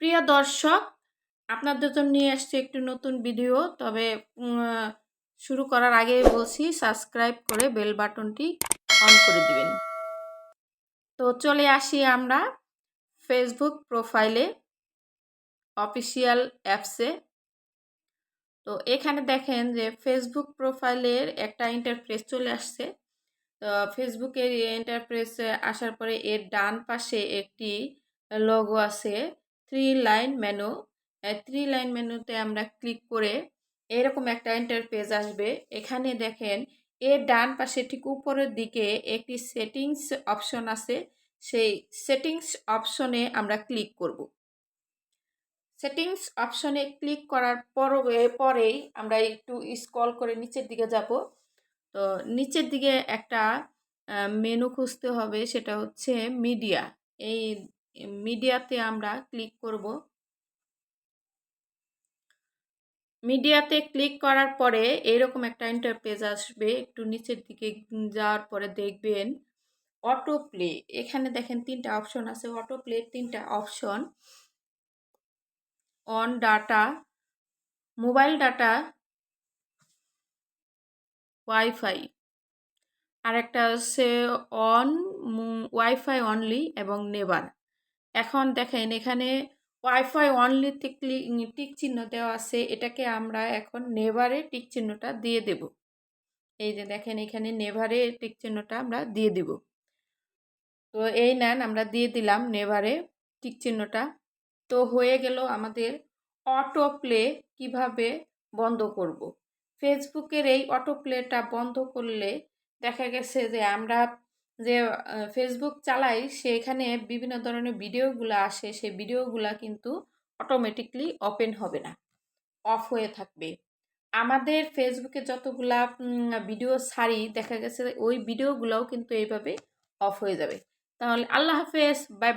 প্রিয় দর্শক, আপনাদের জন্য নিয়ে আসছি একটি নতুন ভিডিও। তবে শুরু করার আগেই বলছি, সাবস্ক্রাইব করে বেল বাটনটি অন করে দিবেন। তো চলে আসি আমরা ফেসবুক প্রোফাইলে, অফিসিয়াল অ্যাপসে। তো এখানে দেখেন যে, ফেসবুক প্রোফাইলের একটা ইন্টারফেস চলে আসছে। তো ফেসবুকের ইন্টারফেসে আসার পরে এর ডান পাশে একটি লোগো আছে। Three line menu three line মেনুতে আমরা ক্লিক করে এরকম একটা ইন্টারপেজ আসবে। এখানে দেখেন এর ডান পাশে ঠিক উপরের দিকে একটি সেটিংস অপশন আছে। সেই সেটিংস অপশনে আমরা ক্লিক করব। সেটিংস অপশনে ক্লিক করার পর পরেই আমরা একটু স্ক্রল করে নিচের দিকে যাব। তো নিচের দিকে একটা মেনু খুঁজতে হবে, সেটা হচ্ছে মিডিয়া এই মিডিয়াতে আমরা ক্লিক করব। মিডিয়াতে ক্লিক করার পরে এরকম একটা ইন্টারপেজ আসবে। একটু নিচের দিকে যাওয়ার পরে দেখবেন অটো প্লে এখানে দেখেন তিনটা অপশন আছে। অটো প্লে তিনটা option on data mobile data WiFi আর একটা হচ্ছে অন ওয়াইফাই অনলি এবং নেবার। এখন দেখেন এখানে ওয়াইফাই অনলি টিক চিহ্ন দেওয়া আছে। এটাকে আমরা এখন নেভারে টিক চিহ্নটা দিয়ে দেব। এই যে দেখেন এখানে নেভারে টিক চিহ্নটা আমরা দিয়ে দিব। তো এই নেন, আমরা দিয়ে দিলাম নেভারে টিক চিহ্নটা তো হয়ে গেল আমাদের অটো প্লে কীভাবে বন্ধ করব। ফেসবুকের এই অটো প্লেটা বন্ধ করলে দেখা গেছে যে আমরা যে ফেসবুক চালাই সেখানে বিভিন্ন ধরনের ভিডিওগুলো আসে সেই ভিডিওগুলো কিন্তু অটোমেটিকলি ওপেন হবে না। অফ হয়ে থাকবে। আমাদের ফেসবুকে যতগুলা ভিডিও সারি দেখা গেছে ওই ভিডিওগুলোও কিন্তু এইভাবে অফ হয়ে যাবে। তাহলে আল্লাহ হাফেজ বাই বাই